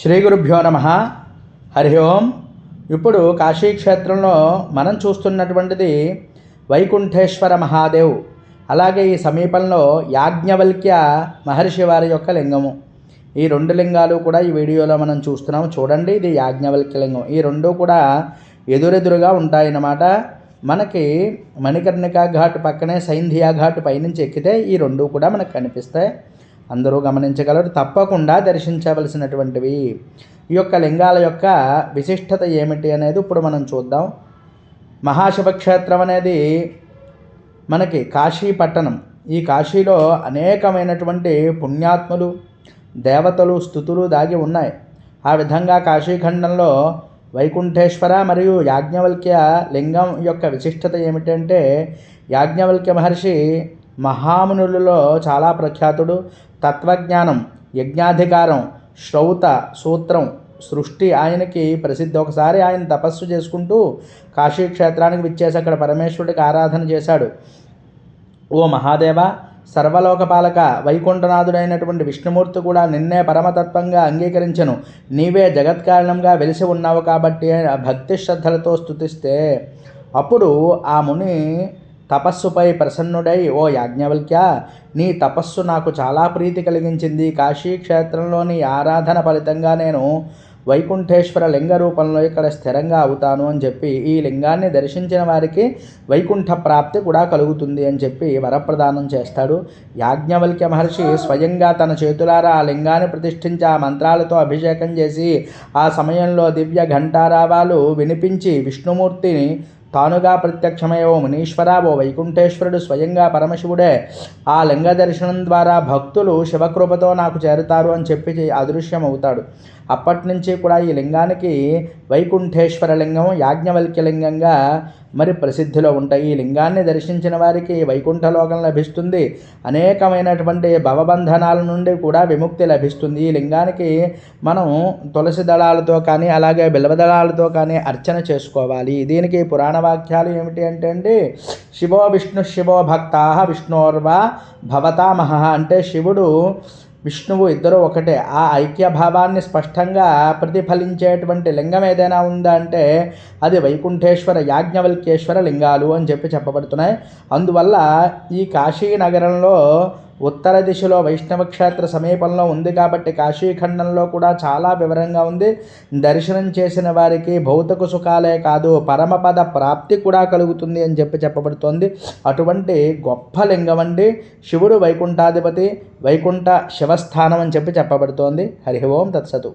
శ్రీ గురుభ్యో నమ. హరి ఓం. ఇప్పుడు కాశీక్షేత్రంలో మనం చూస్తున్నటువంటిది వైకుంఠేశ్వర మహాదేవ్. అలాగే ఈ సమీపంలో యాజ్ఞవల్క్య మహర్షి వారి యొక్క లింగము. ఈ రెండు లింగాలు కూడా ఈ వీడియోలో మనం చూస్తున్నాము చూడండి ఇది యాజ్ఞవల్క్య లింగం. ఈ రెండు కూడా ఎదురెదురుగా ఉంటాయన్నమాట. మనకి మణికర్ణికా ఘాట్ పక్కనే సైంధియా ఘాట్ పైనుంచి ఎక్కితే ఈ రెండు కూడా మనకు కనిపిస్తాయి. అందరూ గమనించగలరు. తప్పకుండా దర్శించవలసినటువంటివి ఈ యొక్క లింగాల యొక్క విశిష్టత ఏమిటి అనేది ఇప్పుడు మనం చూద్దాం. మహాశివక్షేత్రం అనేది మనకి కాశీ పట్టణం ఈ కాశీలో అనేకమైనటువంటి పుణ్యాత్ములు దేవతలు స్థుతులు దాగి ఉన్నాయి. ఆ విధంగా కాశీఖండంలో వైకుంఠేశ్వర మరియు యాజ్ఞవల్క్య లింగం యొక్క విశిష్టత ఏమిటంటే యాజ్ఞవల్క్య మహర్షి మహామునులలో చాలా ప్రఖ్యాతుడు. తత్వజ్ఞానం యజ్ఞాధికారం శ్రౌత సూత్రం సృష్టి ఆయనకి ప్రసిద్ధి. ఒకసారి ఆయన తపస్సు చేసుకుంటూ కాశీ క్షేత్రానికి విచ్చేసి అక్కడ పరమేశ్వరుడికి ఆరాధన చేశాడు. ఓ మహాదేవ సర్వలోకపాలక వైకుంఠనాథుడైనటువంటి విష్ణుమూర్తి కూడా నిన్నే పరమతత్వంగా అంగీకరించను. నీవే జగత్కారణంగా వెలిసి ఉన్నావు కాబట్టి భక్తి శ్రద్ధలతో స్థుతిస్తే అప్పుడు ఆ ముని తపస్సుపై ప్రసన్నుడై ఓ యాజ్ఞవల్క్య! నీ తపస్సు నాకు చాలా ప్రీతి కలిగించింది. కాశీ క్షేత్రంలోని ఆరాధన ఫలితంగా నేను వైకుంఠేశ్వర లింగ రూపంలో ఇక్కడ స్థిరంగా అవుతాను అని చెప్పి ఈ లింగాన్ని దర్శించిన వారికి వైకుంఠ ప్రాప్తి కూడా కలుగుతుంది అని చెప్పి వరప్రదానం చేస్తాడు. యాజ్ఞవల్క్య మహర్షి స్వయంగా తన చేతులారా ఆ లింగాన్ని ప్రతిష్ఠించి ఆ మంత్రాలతో అభిషేకం చేసి ఆ సమయంలో దివ్య ఘంటారావాలు వినిపించి విష్ణుమూర్తిని తానుగా ప్రత్యక్షమై ఓ మునీశ్వర ఓ వైకుంఠేశ్వరుడు స్వయంగా పరమశివుడే. ఆ లింగ దర్శనం ద్వారా భక్తులు శివకృపతో నాకు చేరుతారు అని చెప్పి అదృశ్యం అవుతాడు అప్పటి నుంచి కూడా ఈ లింగానికి వైకుంఠేశ్వర లింగం యాజ్ఞవల్క్య లింగంగా మరి ప్రసిద్ధిలో ఉంటాయి. ఈ లింగాన్ని దర్శించిన వారికి వైకుంఠలోకం లభిస్తుంది. అనేకమైనటువంటి భవబంధనాల నుండి కూడా విముక్తి లభిస్తుంది. ఈ లింగానికి మనం తులసి దళాలతో కానీ అలాగే బిల్వదళాలతో కానీ అర్చన చేసుకోవాలి. దీనికి పురాణ వాక్యాలు ఏమిటి అంటే అండి శివో విష్ణు శివో భక్తా విష్ణోర్వ భవతామహ. అంటే శివుడు విష్ణువు ఇద్దరు ఒకటే. ఆ ఐక్యభావాన్ని స్పష్టంగా ప్రతిఫలించేటువంటి లింగం ఏదైనా ఉందా అంటే అది వైకుంఠేశ్వర యాజ్ఞవల్కేశ్వర లింగాలు అని చెప్పి చెప్పబడుతున్నాయి. అందువల్ల ఈ కాశీ నగరంలో ఉత్తర దిశలో వైష్ణవ క్షేత్ర సమీపంలో ఉంది కాబట్టి కాశీఖండంలో కూడా చాలా వివరంగా ఉంది. దర్శనం చేసిన వారికి భౌతిక సుఖాలే కాదు పరమపద ప్రాప్తి కూడా కలుగుతుంది అని చెప్పి చెప్పబడుతోంది. అటువంటి గొప్ప లింగం అండి. శివుడు వైకుంఠాధిపతి వైకుంఠ శివస్థానం అని చెప్పి చెప్పబడుతోంది. హరి ఓం తత్సతు.